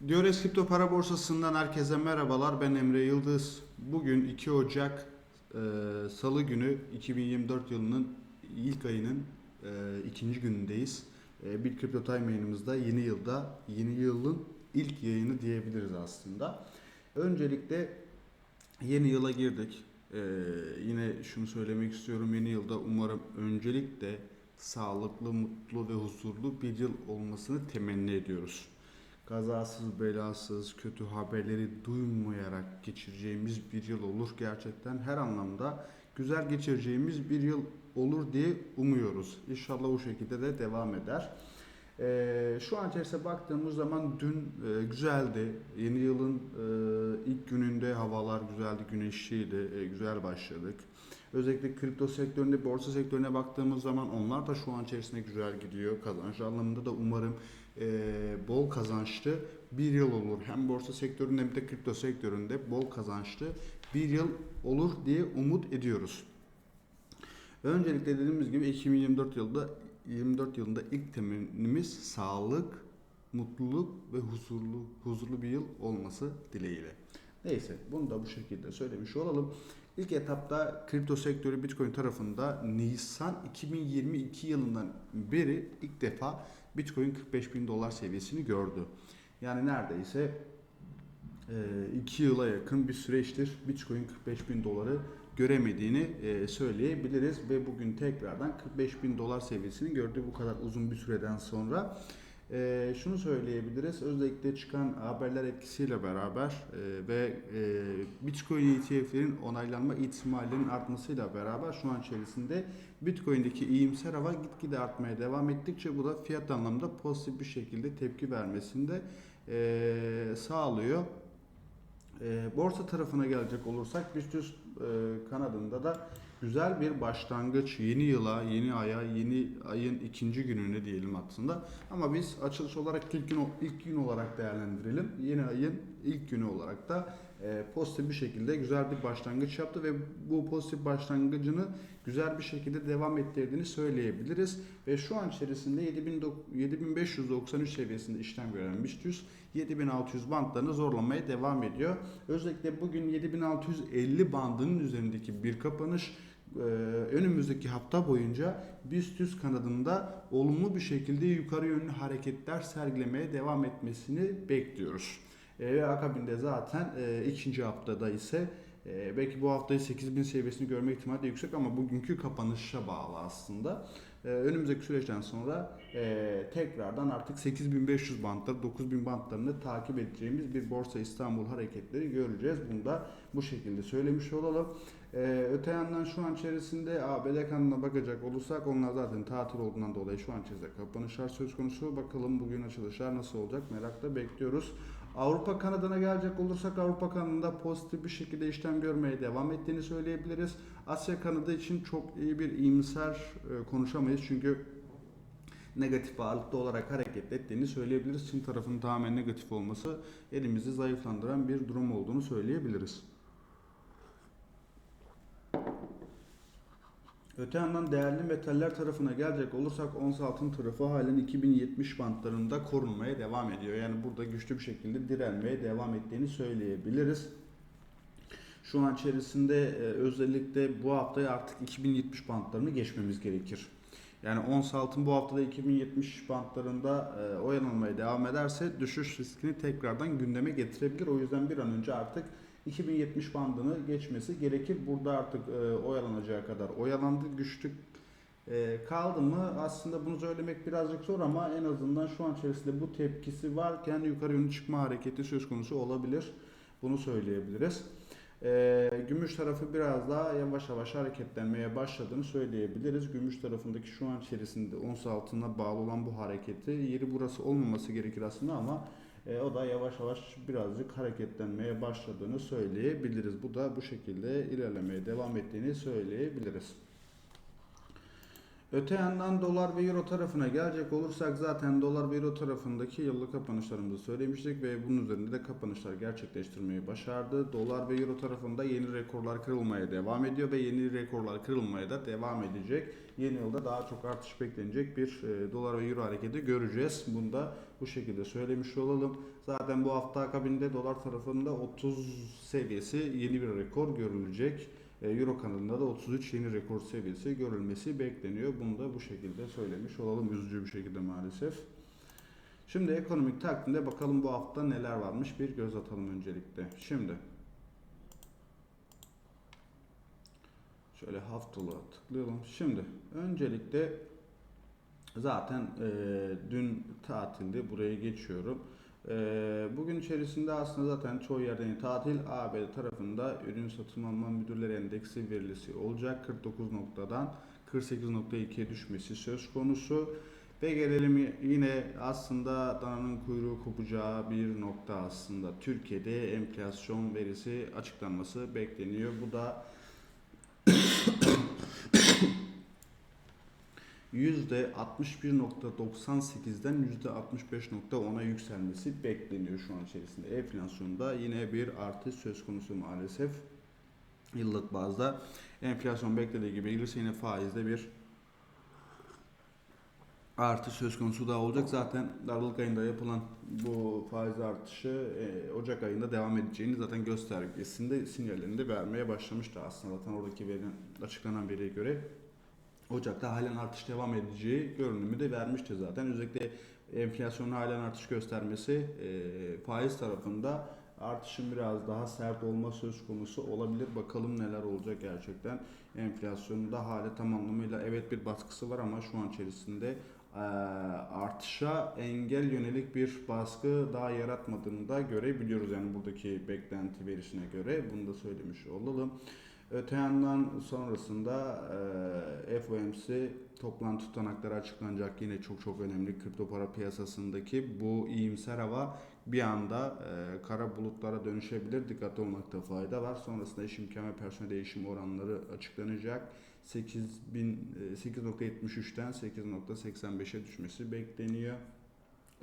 Diores Kripto Para Borsası'ndan herkese merhabalar. Ben Emre Yıldız. Bugün 2 Ocak e, Salı günü 2024 yılının ilk ayının e, ikinci günündeyiz. E, bir Kripto Time yayınımızda yeni yılda, yeni yılın ilk yayını diyebiliriz aslında. Öncelikle yeni yıla girdik. E, yine şunu söylemek istiyorum. Yeni yılda umarım öncelikle sağlıklı, mutlu ve huzurlu bir yıl olmasını temenni ediyoruz kazasız belasız kötü haberleri duymayarak geçireceğimiz bir yıl olur gerçekten her anlamda güzel geçireceğimiz bir yıl olur diye umuyoruz. İnşallah o şekilde de devam eder. Ee, şu an içerisinde baktığımız zaman dün e, güzeldi. Yeni yılın e, ilk gününde havalar güzeldi, güneşliydi, e, güzel başladık. Özellikle kripto sektöründe, borsa sektörüne baktığımız zaman onlar da şu an içerisinde güzel gidiyor. Kazanç anlamında da umarım e, bol kazançlı bir yıl olur. Hem borsa sektöründe hem de kripto sektöründe bol kazançlı bir yıl olur diye umut ediyoruz. Öncelikle dediğimiz gibi 2024 yılında 24 yılında ilk temennimiz sağlık, mutluluk ve huzurlu huzurlu bir yıl olması dileğiyle. Neyse bunu da bu şekilde söylemiş olalım. İlk etapta kripto sektörü Bitcoin tarafında Nisan 2022 yılından beri ilk defa Bitcoin 45 bin dolar seviyesini gördü. Yani neredeyse 2 yıla yakın bir süreçtir Bitcoin 45 bin doları göremediğini e, söyleyebiliriz ve bugün tekrardan 45 bin dolar seviyesini gördü bu kadar uzun bir süreden sonra. E, şunu söyleyebiliriz özellikle çıkan haberler etkisiyle beraber e, ve e, Bitcoin ETF'lerin onaylanma ihtimalinin artmasıyla beraber şu an içerisinde Bitcoin'deki iyimser hava gitgide artmaya devam ettikçe bu da fiyat anlamında pozitif bir şekilde tepki vermesinde e, sağlıyor. E, borsa tarafına gelecek olursak BIST 100 e, kanadında da güzel bir başlangıç yeni yıla, yeni aya, yeni ayın ikinci gününe diyelim aslında. Ama biz açılış olarak ilk gün, ilk gün olarak değerlendirelim. Yeni ayın ilk günü olarak da e, pozitif bir şekilde güzel bir başlangıç yaptı ve bu pozitif başlangıcını güzel bir şekilde devam ettirdiğini söyleyebiliriz. Ve şu an içerisinde 7593 seviyesinde işlem gören BIST 100 7600 bantlarını zorlamaya devam ediyor. Özellikle bugün 7650 bandının üzerindeki bir kapanış e, önümüzdeki hafta boyunca BIST 100 kanadında olumlu bir şekilde yukarı yönlü hareketler sergilemeye devam etmesini bekliyoruz. E, Ve akabinde zaten e, ikinci haftada ise e, belki bu haftayı 8000 seviyesini görme ihtimali de yüksek ama bugünkü kapanışa bağlı aslında. E, önümüzdeki süreçten sonra e, tekrardan artık 8500 bantları 9000 bantlarını takip edeceğimiz bir Borsa İstanbul hareketleri göreceğiz. Bunu da bu şekilde söylemiş olalım. E, öte yandan şu an içerisinde ABD kanalına bakacak olursak onlar zaten tatil olduğundan dolayı şu an içerisinde kapanışlar söz konusu. Bakalım bugün açılışlar nasıl olacak merakla bekliyoruz. Avrupa kanadına gelecek olursak Avrupa kanadında pozitif bir şekilde işlem görmeye devam ettiğini söyleyebiliriz. Asya kanadı için çok iyi bir iyimser e, konuşamayız çünkü negatif ağırlıklı olarak hareket ettiğini söyleyebiliriz. Çin tarafının tamamen negatif olması elimizi zayıflandıran bir durum olduğunu söyleyebiliriz. Öte yandan değerli metaller tarafına gelecek olursak ons altın tarafı halen 2070 bantlarında korunmaya devam ediyor. Yani burada güçlü bir şekilde direnmeye devam ettiğini söyleyebiliriz. Şu an içerisinde e, özellikle bu haftaya artık 2070 bantlarını geçmemiz gerekir. Yani ons altın bu haftada 2070 bantlarında e, oyalanmaya devam ederse düşüş riskini tekrardan gündeme getirebilir. O yüzden bir an önce artık 2070 bandını geçmesi gerekir. Burada artık e, oyalanacağı kadar oyalandı. Güçlük e, kaldı mı? Aslında bunu söylemek birazcık zor ama en azından şu an içerisinde bu tepkisi varken yukarı yönlü çıkma hareketi söz konusu olabilir. Bunu söyleyebiliriz. Ee, gümüş tarafı biraz daha yavaş yavaş hareketlenmeye başladığını söyleyebiliriz. Gümüş tarafındaki şu an içerisinde ons altına bağlı olan bu hareketi yeri burası olmaması gerekir aslında ama e, o da yavaş yavaş birazcık hareketlenmeye başladığını söyleyebiliriz. Bu da bu şekilde ilerlemeye devam ettiğini söyleyebiliriz. Öte yandan dolar ve euro tarafına gelecek olursak zaten dolar ve euro tarafındaki yıllık kapanışlarımızı söylemiştik ve bunun üzerinde de kapanışlar gerçekleştirmeyi başardı. Dolar ve euro tarafında yeni rekorlar kırılmaya devam ediyor ve yeni rekorlar kırılmaya da devam edecek. Yeni yılda daha çok artış beklenecek bir e, dolar ve euro hareketi göreceğiz. Bunu da bu şekilde söylemiş olalım. Zaten bu hafta akabinde dolar tarafında 30 seviyesi yeni bir rekor görülecek. E, Euro kanalında da 33 yeni rekor seviyesi görülmesi bekleniyor. Bunu da bu şekilde söylemiş olalım üzücü bir şekilde maalesef. Şimdi ekonomik takvimde bakalım bu hafta neler varmış bir göz atalım öncelikle. Şimdi şöyle haftalığa tıklayalım. Şimdi öncelikle zaten e, dün tatilde buraya geçiyorum. Ee, Bugün içerisinde aslında zaten çoğu yerden tatil ABD tarafında ürün satın alma müdürleri endeksi verilisi olacak. 49 noktadan 48.2'ye düşmesi söz konusu. Ve gelelim yine aslında dananın kuyruğu kopacağı bir nokta aslında. Türkiye'de enflasyon verisi açıklanması bekleniyor. Bu da %61.98'den %65.10'a yükselmesi bekleniyor şu an içerisinde. Enflasyonda yine bir artış söz konusu maalesef. Yıllık bazda enflasyon beklediği gibi gelirse yine faizde bir artış söz konusu daha olacak. Zaten Aralık ayında yapılan bu faiz artışı e, Ocak ayında devam edeceğini zaten göstergesinde sinyallerini de vermeye başlamıştı aslında. Zaten oradaki verinin açıklanan veriye göre Ocak'ta halen artış devam edeceği görünümü de vermişti zaten. Özellikle enflasyonun halen artış göstermesi e, faiz tarafında artışın biraz daha sert olma söz konusu olabilir. Bakalım neler olacak gerçekten. Enflasyonda hala tam anlamıyla evet bir baskısı var ama şu an içerisinde e, artışa engel yönelik bir baskı daha yaratmadığını da görebiliyoruz. Yani buradaki beklenti verisine göre bunu da söylemiş olalım. Öte yandan sonrasında e, FOMC toplantı tutanakları açıklanacak. Yine çok çok önemli kripto para piyasasındaki bu iyimser hava bir anda e, kara bulutlara dönüşebilir. Dikkatli olmakta fayda var. Sonrasında iş imkan ve personel değişim oranları açıklanacak. 8000 e, 8.73'ten 8.85'e düşmesi bekleniyor.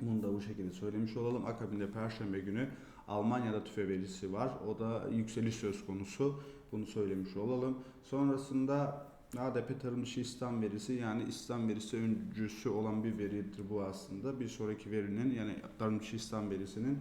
Bunu da bu şekilde söylemiş olalım. Akabinde Perşembe günü Almanya'da tüfe verisi var. O da yükseliş söz konusu. Bunu söylemiş olalım. Sonrasında ADP tarım dışı İslam verisi yani İslam verisi öncüsü olan bir veridir bu aslında. Bir sonraki verinin yani tarım dışı İslam verisinin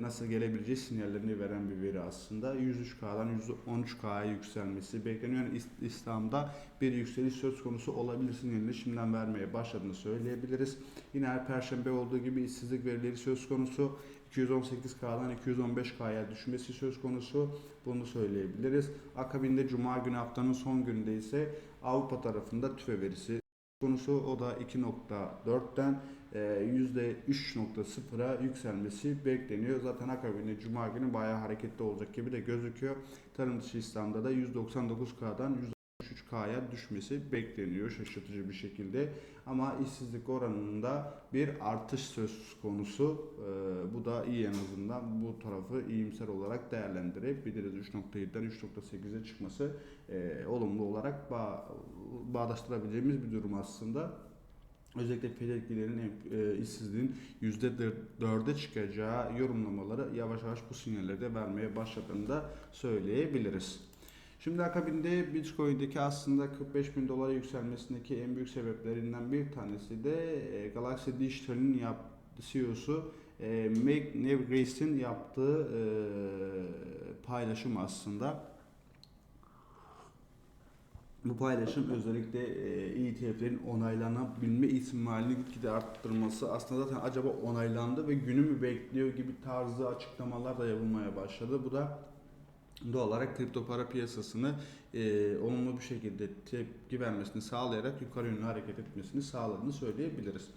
nasıl gelebileceği sinyallerini veren bir veri aslında. 103K'dan 113K'ya yükselmesi bekleniyor. Yani İs- İslam'da bir yükseliş söz konusu olabilir sinyalini şimdiden vermeye başladığını söyleyebiliriz. Yine her perşembe olduğu gibi işsizlik verileri söz konusu. 218K'dan 215K'ya düşmesi söz konusu. Bunu söyleyebiliriz. Akabinde Cuma günü haftanın son gününde ise Avrupa tarafında tüfe verisi konusu. O da 2.4'ten e, %3.0'a yükselmesi bekleniyor. Zaten akabinde Cuma günü bayağı hareketli olacak gibi de gözüküyor. Tarım dışı İslam'da da 199K'dan 163K'ya düşmesi bekleniyor şaşırtıcı bir şekilde. Ama işsizlik oranında bir artış söz konusu. Ee, bu da iyi en azından bu tarafı iyimser olarak değerlendirebiliriz. 3.7'den 3.8'e çıkması e, olumlu olarak bağ, bağdaştırabileceğimiz bir durum aslında. Özellikle fedeklilerin e, işsizliğin %4'e çıkacağı yorumlamaları yavaş yavaş bu sinyalleri de vermeye başladığını da söyleyebiliriz. Şimdi akabinde Bitcoin'deki aslında 45 bin dolara yükselmesindeki en büyük sebeplerinden bir tanesi de e, Galaxy Digital'in yap CEO'su e, Meg Nevgrace'in yaptığı e, paylaşım aslında. Bu paylaşım özellikle e, ETF'lerin onaylanabilme ihtimalini gitgide arttırması aslında zaten acaba onaylandı ve günü mü bekliyor gibi tarzı açıklamalar da yapılmaya başladı. Bu da doğal olarak kripto para piyasasını e, olumlu bir şekilde tepki vermesini sağlayarak yukarı yönlü hareket etmesini sağladığını söyleyebiliriz.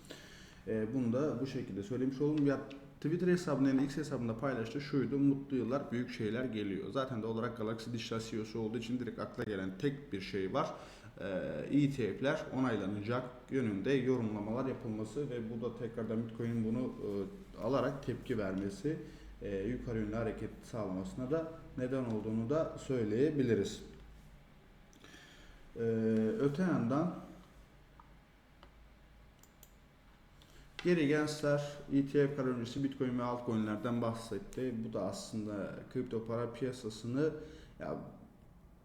E, bunu da bu şekilde söylemiş olalım. Ya Twitter hesabının X hesabında paylaştığı şuydu. Mutlu yıllar, büyük şeyler geliyor. Zaten de olarak Galaxy Digital CEO'su olduğu için direkt akla gelen tek bir şey var. Ee, ETF'ler onaylanacak yönünde yorumlamalar yapılması ve bu da tekrardan Bitcoin'in bunu e, alarak tepki vermesi, e, yukarı yönlü hareket sağlamasına da neden olduğunu da söyleyebiliriz. Ee, öte yandan Geri Gensler ETF karar öncesi Bitcoin ve altcoin'lerden bahsetti. Bu da aslında kripto para piyasasını ya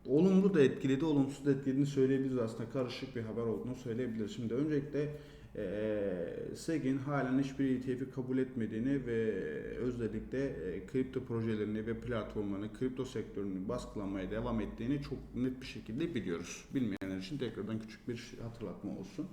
olumlu da etkiledi, olumsuz da etkilediğini söyleyebiliriz aslında. Karışık bir haber olduğunu söyleyebiliriz. Şimdi öncelikle eee SEG'in halen hiçbir ETF'i kabul etmediğini ve özellikle e, kripto projelerini ve platformlarını, kripto sektörünü baskılamaya devam ettiğini çok net bir şekilde biliyoruz. Bilmeyenler için tekrardan küçük bir hatırlatma olsun.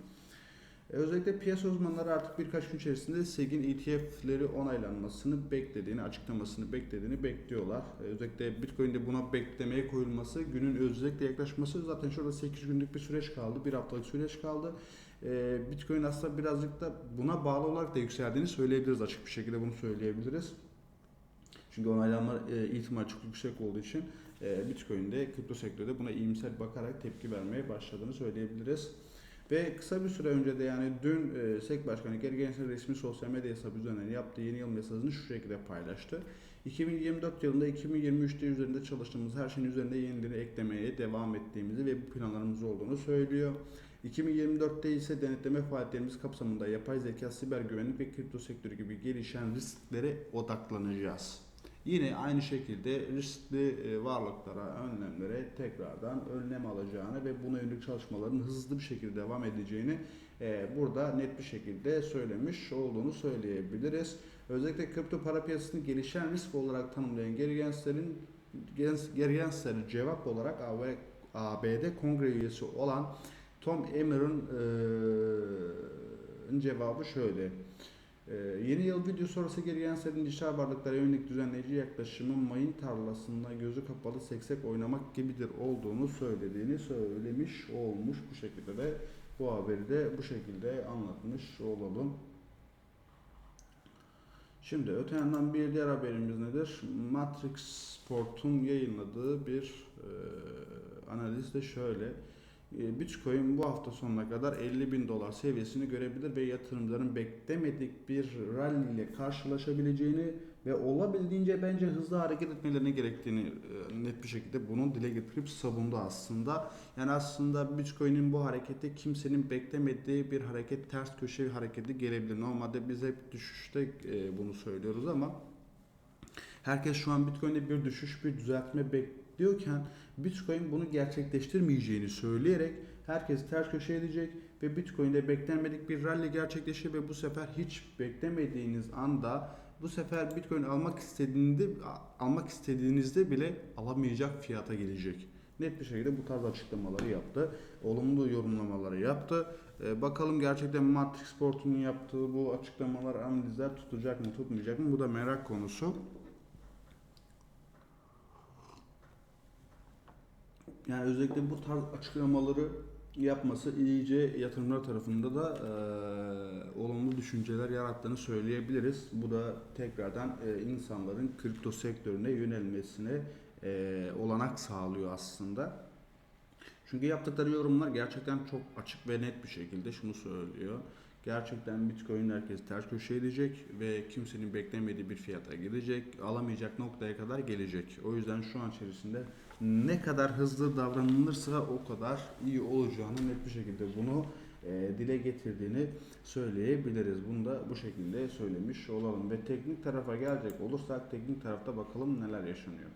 E, Özellikle piyasa uzmanları artık birkaç gün içerisinde SEG'in ETF'leri onaylanmasını beklediğini, açıklamasını beklediğini bekliyorlar. E, Özellikle Bitcoin'de buna beklemeye koyulması, günün özellikle yaklaşması zaten şurada 8 günlük bir süreç kaldı, bir haftalık süreç kaldı. E, Bitcoin aslında birazcık da buna bağlı olarak da yükseldiğini söyleyebiliriz açık bir şekilde bunu söyleyebiliriz. Çünkü onaylanma e, ihtimali çok yüksek olduğu için e, Bitcoin'de kripto sektörde buna iyimser bakarak tepki vermeye başladığını söyleyebiliriz. Ve kısa bir süre önce de yani dün e, SEC Başkanı Geri Gensler resmi sosyal medya hesabı üzerinden yaptığı yeni yıl mesajını şu şekilde paylaştı. 2024 yılında 2023'te üzerinde çalıştığımız her şeyin üzerinde yenileri eklemeye devam ettiğimizi ve bu planlarımız olduğunu söylüyor. 2024'te ise denetleme faaliyetlerimiz kapsamında yapay zeka, siber güvenlik ve kripto sektörü gibi gelişen risklere odaklanacağız. Yine aynı şekilde riskli e, varlıklara, önlemlere tekrardan önlem alacağını ve buna yönelik çalışmaların hızlı bir şekilde devam edeceğini e, burada net bir şekilde söylemiş olduğunu söyleyebiliriz. Özellikle kripto para piyasasını gelişen risk olarak tanımlayan Gary Gensler'in Gary Gensler'e cevap olarak ABD kongre üyesi olan Tom Emmer'ın e, cevabı şöyle. Ee, yeni yıl video sonrası geri Gensler'in dijital varlıklara yönelik düzenleyici yaklaşımın mayın tarlasında gözü kapalı seksek oynamak gibidir olduğunu söylediğini söylemiş olmuş bu şekilde de bu haberi de bu şekilde anlatmış olalım. Şimdi öte yandan bir diğer haberimiz nedir? Matrix Sport'un yayınladığı bir e, analiz de şöyle. E, Bitcoin bu hafta sonuna kadar 50 bin dolar seviyesini görebilir ve yatırımcıların beklemedik bir rally ile karşılaşabileceğini ve olabildiğince bence hızlı hareket etmelerine gerektiğini e, net bir şekilde bunu dile getirip savundu aslında. Yani aslında Bitcoin'in bu hareketi kimsenin beklemediği bir hareket, ters köşe hareketi gelebilir. Normalde biz hep düşüşte e, bunu söylüyoruz ama herkes şu an Bitcoin'de bir düşüş, bir düzeltme bekliyorken Bitcoin bunu gerçekleştirmeyeceğini söyleyerek herkes ters köşe edecek ve Bitcoin'de beklenmedik bir rally gerçekleşir ve bu sefer hiç beklemediğiniz anda bu sefer Bitcoin almak istediğinde almak istediğinizde bile alamayacak fiyata gelecek. Net bir şekilde bu tarz açıklamaları yaptı. Olumlu yorumlamaları yaptı. Ee, bakalım gerçekten Matrix Sport'un yaptığı bu açıklamalar, analizler tutacak mı, tutmayacak mı? Bu da merak konusu. Yani özellikle bu tarz açıklamaları yapması iyice yatırımlar tarafında da e, olumlu düşünceler yarattığını söyleyebiliriz. Bu da tekrardan e, insanların kripto sektörüne yönelmesine e, olanak sağlıyor aslında. Çünkü yaptıkları yorumlar gerçekten çok açık ve net bir şekilde şunu söylüyor. Gerçekten Bitcoin herkes ters köşe edecek ve kimsenin beklemediği bir fiyata gidecek. Alamayacak noktaya kadar gelecek. O yüzden şu an içerisinde ne kadar hızlı davranılırsa o kadar iyi olacağını net bir şekilde bunu e, dile getirdiğini söyleyebiliriz. Bunu da bu şekilde söylemiş olalım. Ve teknik tarafa gelecek olursak teknik tarafta bakalım neler yaşanıyor.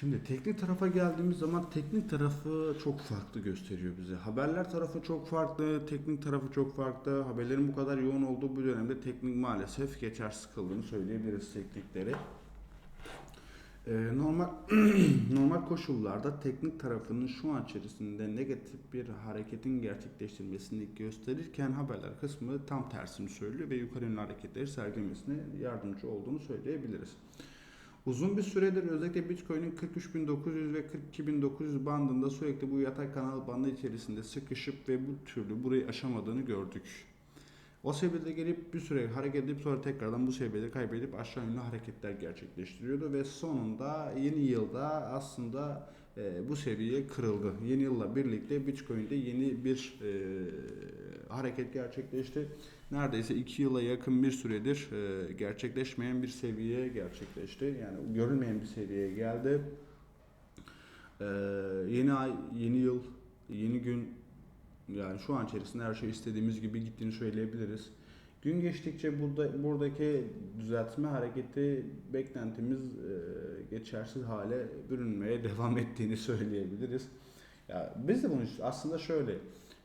Şimdi teknik tarafa geldiğimiz zaman teknik tarafı çok farklı gösteriyor bize. Haberler tarafı çok farklı, teknik tarafı çok farklı. Haberlerin bu kadar yoğun olduğu bu dönemde teknik maalesef geçersiz kıldığını söyleyebiliriz teknikleri. Ee, normal normal koşullarda teknik tarafının şu an içerisinde negatif bir hareketin gerçekleştirmesini gösterirken haberler kısmı tam tersini söylüyor ve yukarı yönlü hareketleri sergilemesine yardımcı olduğunu söyleyebiliriz. Uzun bir süredir özellikle Bitcoin'in 43.900 ve 42.900 bandında sürekli bu yatay kanal bandı içerisinde sıkışıp ve bu türlü burayı aşamadığını gördük. O seviyede gelip bir süre hareket edip sonra tekrardan bu seviyeleri kaybedip aşağı yönlü hareketler gerçekleştiriyordu ve sonunda yeni yılda aslında e, bu seviye kırıldı. Yeni yılla birlikte Bitcoin'de yeni bir e, hareket gerçekleşti. Neredeyse 2 yıla yakın bir süredir e, gerçekleşmeyen bir seviyeye gerçekleşti. Yani görülmeyen bir seviyeye geldi. E, yeni ay, yeni yıl, yeni gün yani şu an içerisinde her şey istediğimiz gibi gittiğini söyleyebiliriz. Gün geçtikçe burada buradaki düzeltme hareketi beklentimiz e, geçersiz hale bürünmeye devam ettiğini söyleyebiliriz. Ya biz de bunu aslında şöyle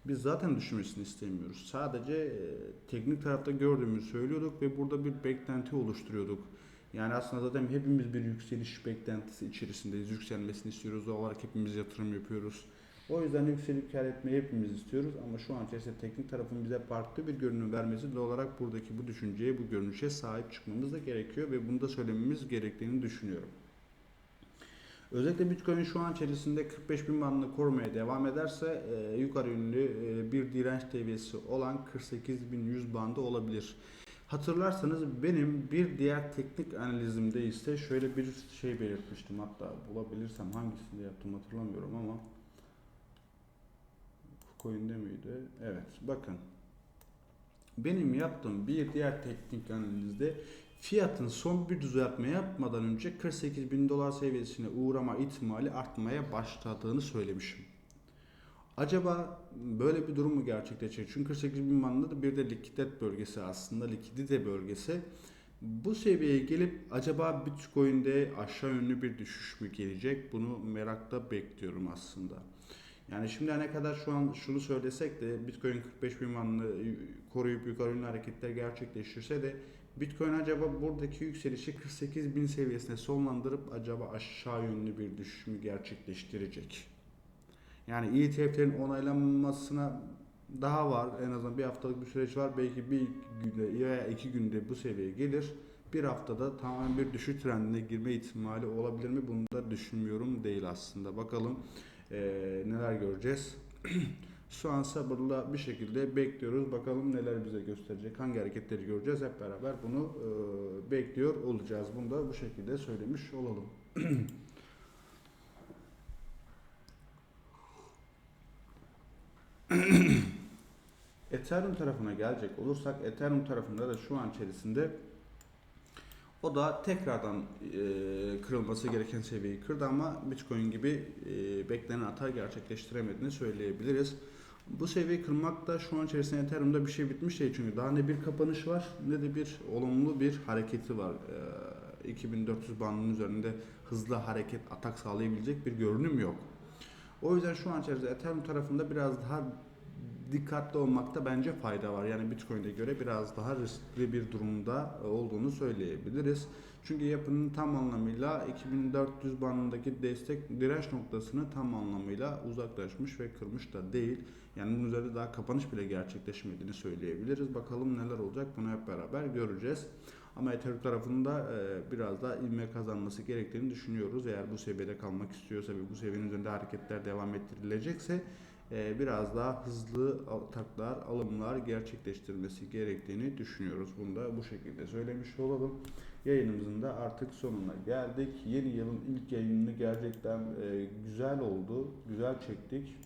biz zaten düşmesini istemiyoruz. Sadece e, teknik tarafta gördüğümüzü söylüyorduk ve burada bir beklenti oluşturuyorduk. Yani aslında zaten hepimiz bir yükseliş beklentisi içerisindeyiz. Yükselmesini istiyoruz. Doğal olarak hepimiz yatırım yapıyoruz. O yüzden yükselip kar etmeyi hepimiz istiyoruz ama şu an içerisinde teknik tarafın bize farklı bir görünüm vermesi doğal olarak buradaki bu düşünceye, bu görünüşe sahip çıkmamız da gerekiyor ve bunu da söylememiz gerektiğini düşünüyorum. Özellikle Bitcoin şu an içerisinde 45 bin bandını korumaya devam ederse e, yukarı yönlü e, bir direnç seviyesi olan 48.100 bandı olabilir. Hatırlarsanız benim bir diğer teknik analizimde ise şöyle bir şey belirtmiştim hatta bulabilirsem hangisinde yaptım hatırlamıyorum ama Coin'de miydi? Evet bakın benim yaptığım bir diğer teknik analizde fiyatın son bir düzeltme yapmadan önce 48 bin dolar seviyesine uğrama ihtimali artmaya başladığını söylemişim. Acaba böyle bir durum mu gerçekleşecek? Çünkü 48 bin bandında da bir de likidite bölgesi aslında likidite bölgesi. Bu seviyeye gelip acaba Bitcoin'de aşağı yönlü bir düşüş mü gelecek? Bunu merakla bekliyorum aslında. Yani şimdi ne kadar şu an şunu söylesek de Bitcoin 45 bin bandını koruyup yukarı yönlü hareketler gerçekleştirse de Bitcoin acaba buradaki yükselişi 48 bin seviyesine sonlandırıp acaba aşağı yönlü bir düşüş mü gerçekleştirecek? Yani ETF'lerin onaylanmasına daha var. En azından bir haftalık bir süreç var. Belki bir günde veya iki günde bu seviyeye gelir. Bir haftada tamamen bir düşüş trendine girme ihtimali olabilir mi? Bunu da düşünmüyorum değil aslında. Bakalım eee, neler göreceğiz. Şu an sabırla bir şekilde bekliyoruz. Bakalım neler bize gösterecek, hangi hareketleri göreceğiz. Hep beraber bunu eee, bekliyor olacağız. Bunu da bu şekilde söylemiş olalım. Ethereum tarafına gelecek olursak Ethereum tarafında da şu an içerisinde o da tekrardan e, kırılması gereken seviyeyi kırdı ama Bitcoin gibi e, beklenen hata gerçekleştiremediğini söyleyebiliriz. Bu seviyeyi kırmak da şu an içerisinde Ethereum'da bir şey bitmiş değil çünkü daha ne bir kapanış var ne de bir olumlu bir hareketi var. E, 2400 bandının üzerinde hızlı hareket atak sağlayabilecek bir görünüm yok. O yüzden şu an içerisinde Ethereum tarafında biraz daha dikkatli olmakta bence fayda var. Yani Bitcoin'e göre biraz daha riskli bir durumda olduğunu söyleyebiliriz. Çünkü yapının tam anlamıyla 2400 bandındaki destek direnç noktasını tam anlamıyla uzaklaşmış ve kırmış da değil. Yani bunun üzerinde daha kapanış bile gerçekleşmediğini söyleyebiliriz. Bakalım neler olacak bunu hep beraber göreceğiz. Ama Ethereum tarafında e, biraz daha ivme kazanması gerektiğini düşünüyoruz. Eğer bu seviyede kalmak istiyorsa ve bu seviyenin üzerinde hareketler devam ettirilecekse e, biraz daha hızlı ataklar, alımlar gerçekleştirmesi gerektiğini düşünüyoruz. Bunu da bu şekilde söylemiş olalım. Yayınımızın da artık sonuna geldik. Yeni yılın ilk yayını gerçekten e, güzel oldu. Güzel çektik.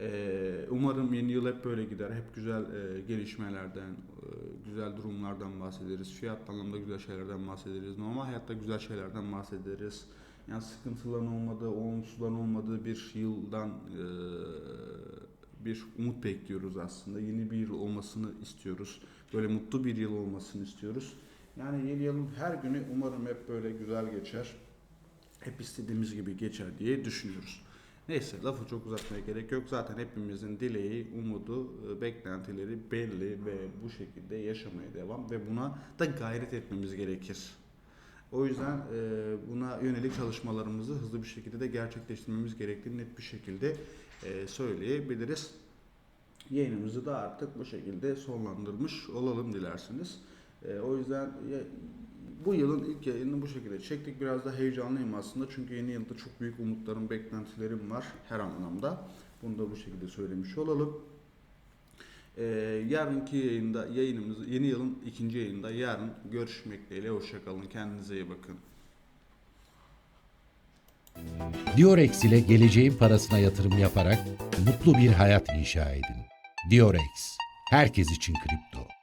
E, umarım yeni yıl hep böyle gider. Hep güzel e, gelişmelerden, e, güzel durumlardan bahsederiz. Fiyat anlamda güzel şeylerden bahsederiz. Normal hayatta güzel şeylerden bahsederiz. Yani sıkıntıların olmadığı, olumsuzların olmadığı bir yıldan e, bir umut bekliyoruz aslında. Yeni bir yıl olmasını istiyoruz. Böyle mutlu bir yıl olmasını istiyoruz. Yani yeni yılın her günü umarım hep böyle güzel geçer. Hep istediğimiz gibi geçer diye düşünüyoruz. Neyse lafı çok uzatmaya gerek yok. Zaten hepimizin dileği, umudu, e, beklentileri belli ve bu şekilde yaşamaya devam ve buna da gayret etmemiz gerekir. O yüzden e, buna yönelik çalışmalarımızı hızlı bir şekilde de gerçekleştirmemiz gerektiğini net bir şekilde e, söyleyebiliriz. Yayınımızı da artık bu şekilde sonlandırmış olalım dilerseniz. E, o yüzden bu yılın ilk yayını bu şekilde çektik. Biraz da heyecanlıyım aslında çünkü yeni yılda çok büyük umutlarım, beklentilerim var her anlamda. Bunu da bu şekilde söylemiş olalım. Ee, yarınki yayında yayınımız yeni yılın ikinci yayında yarın görüşmek dileğiyle hoşçakalın. Kendinize iyi bakın. Diorex ile geleceğin parasına yatırım yaparak mutlu bir hayat inşa edin. Diorex, herkes için kripto.